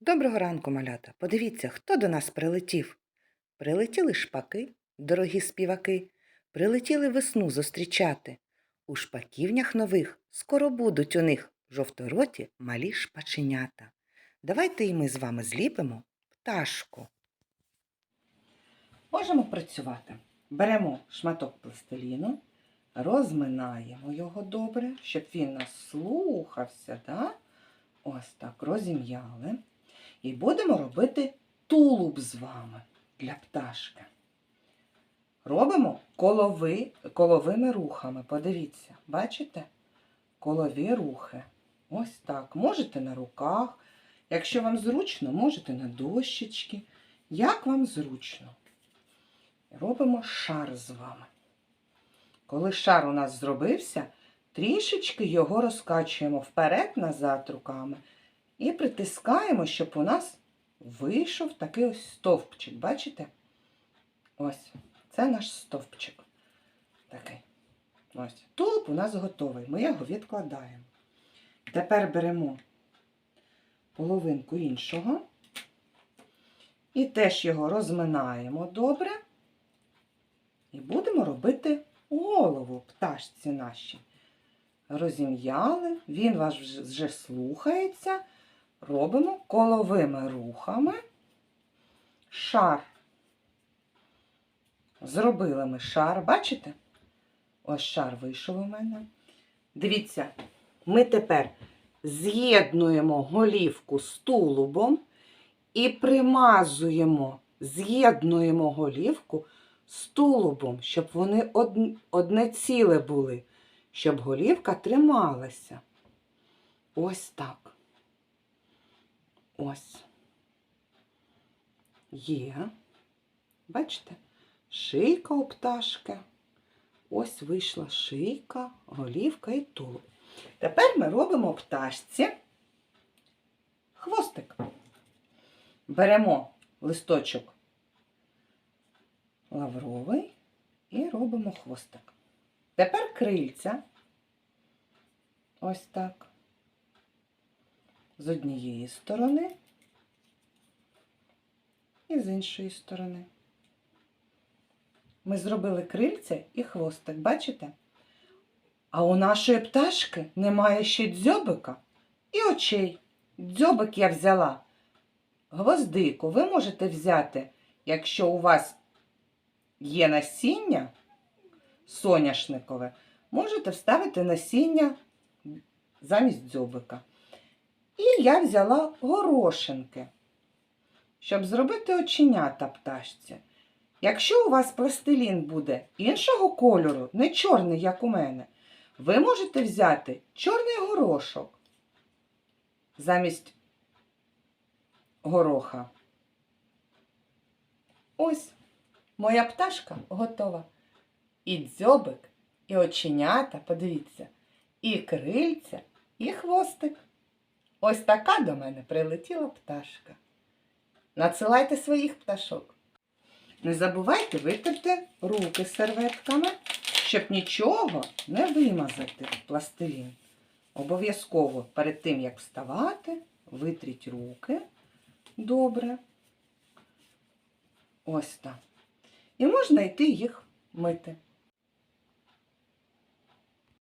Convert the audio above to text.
Доброго ранку, малята. Подивіться, хто до нас прилетів. Прилетіли шпаки, дорогі співаки, прилетіли весну зустрічати. У шпаківнях нових скоро будуть у них жовтороті малі шпаченята. Давайте і ми з вами зліпимо пташку. Можемо працювати. Беремо шматок пластиліну, розминаємо його добре, щоб він нас слухався. Да? Ось так, розім'яли. І будемо робити тулуб з вами для пташки. Робимо колови, коловими рухами. Подивіться, бачите? Колові рухи. Ось так. Можете на руках. Якщо вам зручно, можете на дощечки. Як вам зручно. Робимо шар з вами. Коли шар у нас зробився, трішечки його розкачуємо вперед-назад руками і притискаємо, щоб у нас вийшов такий ось стовпчик. Бачите? Ось, це наш стовпчик. Такий. Ось. Тулуб у нас готовий. Ми його відкладаємо. Тепер беремо половинку іншого і теж його розминаємо добре. І будемо робити голову пташці нашій. Розім'яли, він вас вже слухається. Робимо коловими рухами шар. Зробили ми шар, бачите? Ось шар вийшов у мене. Дивіться, ми тепер з'єднуємо голівку з тулубом і примазуємо, з'єднуємо голівку з тулубом, щоб вони одне ціле були, щоб голівка трималася. Ось так. Ось. Є. Бачите? Шийка у пташки. Ось вийшла шийка, голівка і тулуб. Тепер ми робимо пташці хвостик. Беремо листочок лавровий і робимо хвостик. Тепер крильця. Ось так. З однієї сторони і з іншої сторони. Ми зробили крильця і хвостик, бачите? А у нашої пташки немає ще дзьобика і очей. Дзьобик я взяла. Гвоздику ви можете взяти, якщо у вас є насіння соняшникове, можете вставити насіння замість дзьобика. І я взяла горошинки, щоб зробити оченята пташці. Якщо у вас пластилін буде іншого кольору, не чорний, як у мене, ви можете взяти чорний горошок замість гороха. Ось моя пташка готова. І дзьобик, і оченята, подивіться, і крильця, і хвостик. Ось така до мене прилетіла пташка. Надсилайте своїх пташок. Не забувайте витерти руки серветками, щоб нічого не вимазати в пластилін. Обов'язково перед тим, як вставати, витріть руки добре. Ось так. І можна йти їх мити.